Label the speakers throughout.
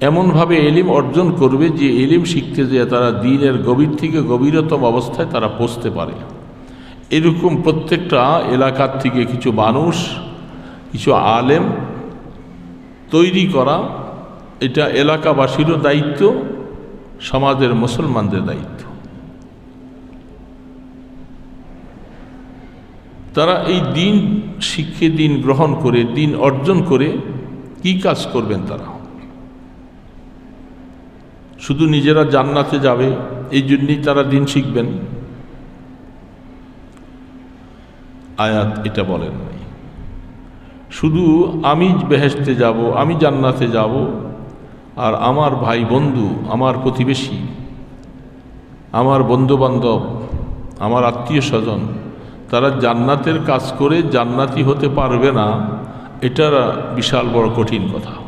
Speaker 1: এমনভাবে এলিম অর্জন করবে যে এলিম শিখতে যে তারা দিনের গভীর থেকে গভীরতম অবস্থায় তারা পৌঁছতে পারে। এরকম প্রত্যেকটা এলাকার থেকে কিছু মানুষ, কিছু আলেম তৈরি করা এটা এলাকাবাসীরও দায়িত্ব, সমাজের মুসলমানদের দায়িত্ব। তারা এই দিন শিক্ষে দিন গ্রহণ করে, দিন অর্জন করে কি কাজ করবেন তারা? শুধু নিজেরা জান্নাতে যাবে, এই জন্যই তারা দিন শিখবেন। আয়াত এটা বলেন নাই। শুধু আমি বেহেস্তে যাব, আমি জান্নাতে যাব, আর আমার ভাই বন্ধু, আমার প্রতিবেশী, আমার বন্ধুবান্ধব, আমার আত্মীয় স্বজন, তারা জান্নাতের কাজ করে জান্নাতি হতে পারবে না এটা বিশাল বড় কঠিন কথা।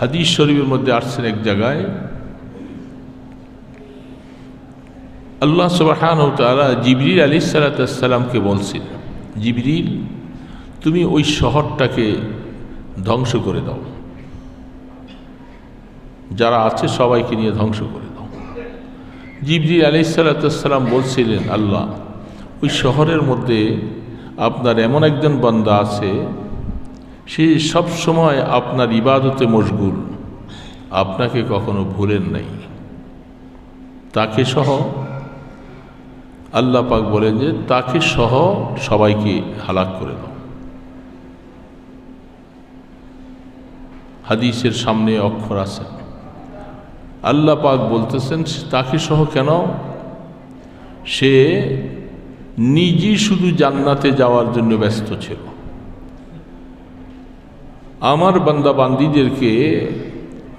Speaker 1: হাদিস শরীফের মধ্যে আসছেন এক জায়গায়। আল্লাহ সুবাহান তারা জিবরিল আলী সালাতামকে বলছেন, জিবরিল, তুমি ওই শহরটাকে ধ্বংস করে দাও। যারা আছে সবাইকে নিয়ে ধ্বংস করে দাও। জিবরিল আলী সালাতাম বলছিলেন, আল্লাহ, ওই শহরের মধ্যে আপনার এমন একজন বান্দা আছে সে সব সময় আপনার ইবাদতে মশগুল। আপনাকে কখনো ভুলেন নাই। তাকে সহ, আল্লাহ পাক বলেন যে তাকে সহ সবাইকে হালাক করে দাও। হাদিসের সামনে অক্ষর আছে। আল্লাহ পাক বলতেছেন, তাকে সহ কেন? সে নিজেই শুধু জান্নাতে যাওয়ার জন্য ব্যস্ত ছিল। আমার বান্দা বান্দিদেরকে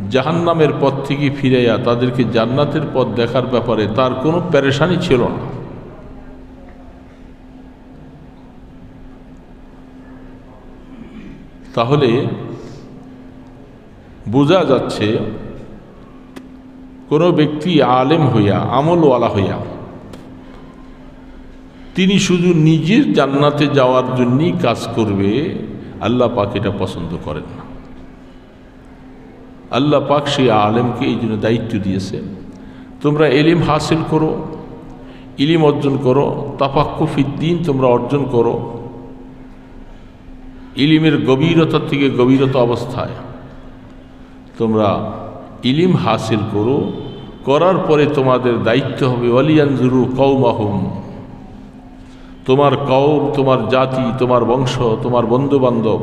Speaker 1: জাহান্নামের পথ থেকে ফিরাইয়া তাদেরকে জান্নাতের পথ দেখার ব্যাপারে তার কোনো প্যারেশানি ছিল না। তাহলে বোঝা যাচ্ছে কোনো ব্যক্তি আলেম হইয়া, আমলওয়ালা হইয়া, তিনি শুধু নিজের জান্নাতে যাওয়ার জন্যই কাজ করবে আল্লাহ পাক এটা পছন্দ করেন না। আল্লাহ পাক সেই আলেমকে এই জন্য দায়িত্ব দিয়েছে তোমরা এলিম হাসিল করো, ইলিম অর্জন করো তাপাক্কুফিদ্দিন তোমরা অর্জন করো। ইলিমের গভীরতা থেকে গভীরতা অবস্থায় তোমরা ইলিম হাসিল করো, করার পরে তোমাদের দায়িত্ব হবে অলিয়ানজুরু কৌমাহুম তোমার কৌম তোমার জাতি তোমার বংশ তোমার বন্ধুবান্ধব